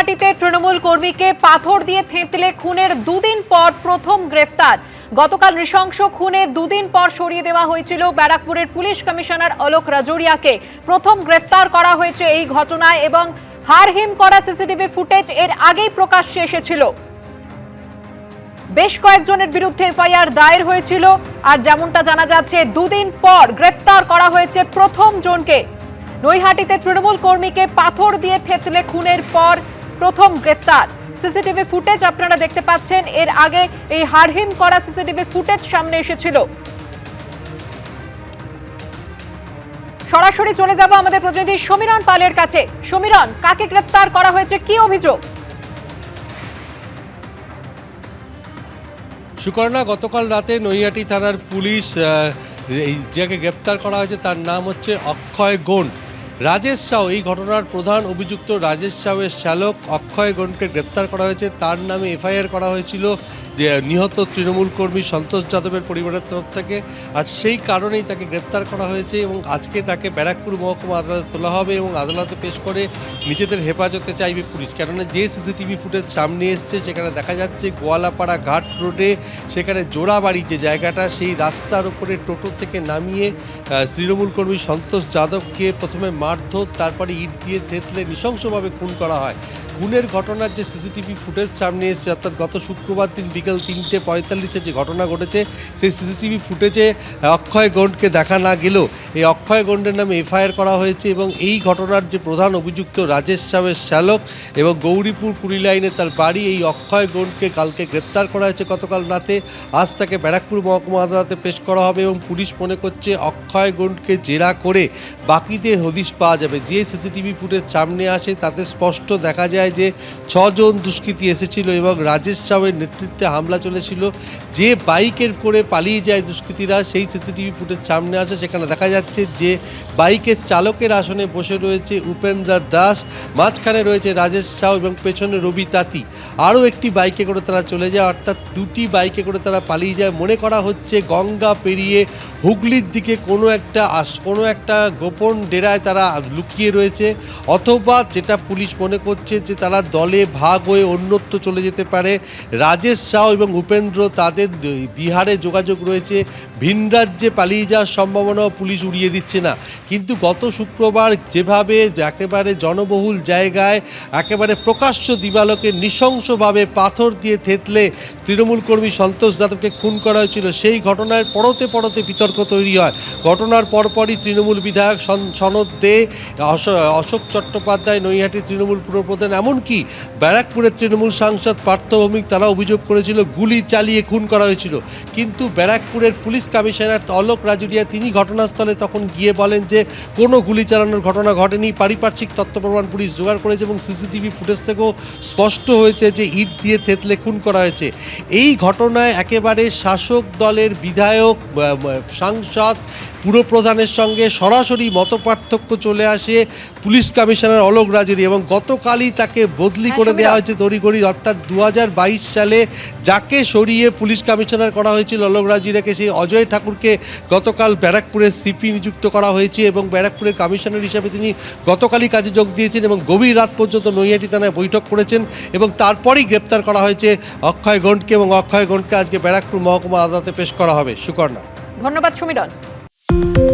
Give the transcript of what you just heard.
নৈহাটিতে তৃণমূল কর্মীকে পাথর দিয়ে থেঁতলে খুনের দুদিন পর প্রথম গ্রেফতার। গতকাল নৃশংস খুনে দুদিন পর সরিয়ে দেওয়া হয়েছিল ব্যারাকপুরের পুলিশ কমিশনার অলোক রাজৌরিয়াকে। প্রথম গ্রেফতার করা হয়েছে এই ঘটনায় এবং হারহিম করা সিসিটিভি ফুটেজ এর আগেই প্রকাশ্যে এসেছিল। বেশ কয়েকজনের বিরুদ্ধে এফআইআর দায়ের হয়েছিল। আর যেমনটা জানা যাচ্ছে, দুদিন পর গ্রেফতার করা হয়েছে প্রথম জনকে। নৈহাটিতে তৃণমূল কর্মীকে পাথর দিয়ে থেতলে খুনের পর প্রথম গ্রেপ্তার। সিসিটিভি ফুটেজ আপনারা দেখতে পাচ্ছেন। এর আগে এই হারহিম করা সিসিটিভি ফুটেজ সামনে এসেছিল। সরাসরি চলে যাব আমাদের প্রতিনিধি সমীরণ পালের কাছে। সমীরণ, কাকে গ্রেপ্তার করা হয়েছে? কি অভিযোগ? সুকর্ণা, গতকাল রাতে নৈহাটি থানার পুলিশ এই যাকে গ্রেপ্তার করা হয়েছে তার নাম হচ্ছে অক্ষয় গোন্ড। রাজেশ সাউ, এই ঘটনার প্রধান অভিযুক্ত রাজেশ সাউয়ের শ্যালক অক্ষয় গণকে গ্রেপ্তার করা হয়েছে। তার নামে এফআইআর করা হয়েছিল। যে নিহত তৃণমূল কর্মী সন্তোষ যাদবের পরিবারের তরফ থেকে। আর সেই কারণেই তাকে গ্রেপ্তার করা হয়েছে এবং আজকে তাকে ব্যারাকপুর মহকুমা আদালতে তোলা হবে এবং আদালতে পেশ করে নিজেদের হেফাজতে চাইবে পুলিশ। কেননা যে সিসিটিভি ফুটেজ সামনে এসছে, সেখানে দেখা যাচ্ছে গোয়ালাপাড়া ঘাট রোডে সেখানে জোড়াবাড়ি যে জায়গাটা, সেই রাস্তার উপরে টোটো থেকে নামিয়ে তৃণমূল কর্মী সন্তোষ যাদবকে প্রথমে মারধর, তারপরে ইট দিয়ে থেতলে নৃশংসভাবে খুন করা হয়। খুনের ঘটনার যে সিসিটিভি ফুটেজ সামনে এসেছে, অর্থাৎ গত শুক্রবার দিন বিকেল তিনটে পঁয়তাল্লিশে যে ঘটনা ঘটেছে, সেই সিসিটিভি ফুটেজে অক্ষয় গন্ডকে দেখা না গেলেও এই অক্ষয় গন্ডের নামে এফআইআর করা হয়েছে এবং এই ঘটনার যে প্রধান অভিযুক্ত রাজেশ সাহের শ্যালক এবং গৌরীপুর কুড়ি লাইনে তার বাড়ি, এই অক্ষয় গন্ডকে কালকে গ্রেপ্তার করা হয়েছে। গতকাল রাতে আজ তাকে ব্যারাকপুর মহকুমা আদালতে পেশ করা হবে এবং পুলিশ মনে করছে অক্ষয় গন্ডকে জেরা করে বাকিদের হদিশ পাওয়া যাবে। যে সিসিটিভি ফুটেজ সামনে আসে, তাতে স্পষ্ট দেখা যায় যে ছজন দুষ্কৃতী এসেছিল এবং রাজেশ সাহের নেতৃত্বে হামলা চলেছিল, যে বাইকের করে পালিয়ে যায় দুষ্কৃতীরা, সেই সিসিটিভি ফুটেজ সামনে আসে। সেখানে দেখা যাচ্ছে যে বাইকের চালকের আসনে বসে রয়েছে উপেন্দ্র দাস, মাঝখানে রয়েছে রাজেশ সাউ এবং পেছনে রবি তাঁতি। আরও একটি বাইকে করে তারা চলে যায়, অর্থাৎ দুটি বাইকে করে তারা পালিয়ে যায়। মনে করা হচ্ছে গঙ্গা পেরিয়ে হুগলির দিকে কোনো একটা আস- কোনো একটা গোপন ডেরায় তারা লুকিয়ে রয়েছে, অথবা যেটা পুলিশ মনে করছে যে তারা দলে ভাগ হয়ে অন্যত্র চলে যেতে পারে। রাজেশ সাউ এবং উপেন্দ্র তাদের বিহারে যোগাযোগ রয়েছে। ভিন রাজ্যে পালিয়ে যাওয়ার সম্ভাবনাও পুলিশ উড়িয়ে দিচ্ছে না। কিন্তু গত শুক্রবার যেভাবে একেবারে জনবহুল জায়গায়, একেবারে প্রকাশ্য দিবালোকে নৃশংসভাবে পাথর দিয়ে থেতলে তৃণমূল কর্মী সন্তোষ যাদবকে খুন করা হয়েছিল, সেই ঘটনার পরতে পরতে বিতর্ক তৈরি হয়। ঘটনার পরপরই তৃণমূল বিধায়ক সনদ দে, অশ- অশোক চট্টোপাধ্যায় নৈহাটি তৃণমূল পুরপ্রধান এমনকি ব্যারাকপুরের তৃণমূল সাংসদ পার্থ ভৌমিক তারা অভিযোগ করেছিল, গুলি চালিয়ে খুন করা হয়েছিল। কিন্তু ব্যারাকপুরের পুলিশ কমিশনার অলোক রাজুরিয়া তিনি ঘটনাস্থলে তখন গিয়ে বলেন যে, কোনো গুলি চালানোর ঘটনা ঘটেনি। পারিপার্শ্বিক তথ্য প্রমাণ পুলিশ জোগাড় করেছে এবং সিসিটিভি ফুটেজ থেকেও স্পষ্ট হয়েছে যে, ইট দিয়ে থেতলে খুন করা হয়েছে। এই ঘটনায় একেবারে শাসক দলের বিধায়ক সাংসদ পুরপ্রধানের সঙ্গে সরাসরি মতপার্থক্য চলে আসে পুলিশ কমিশনার অলোক রাজুরি এবং গতকালই তাকে বদলি করে দেওয়া হয়েছে তড়িঘড়ি অর্থাৎ দু হাজার বাইশ সালে যাকে সরিয়ে পুলিশ কমিশনার করা হয়েছিল অলোক রাজুরিয়াকে সেই অজয় ঠাকুরকে গতকাল ব্যারাকপুরের সিপি নিযুক্ত করা হয়েছে এবং ব্যারাকপুরের কমিশনার হিসাবে তিনি গতকালই কাজে যোগ দিয়েছেন এবং গভীর রাত পর্যন্ত নৈহাটি থানায় বৈঠক করেছেন এবং তারপরেই গ্রেপ্তার করা হয়েছে অক্ষয় গন্ডকে এবং অক্ষয় গন্ডকে আজকে ব্যারাকপুর মহকুমা আদালতে পেশ করা হবে। সুকর্ণা ধন্যবাদ সমীরণ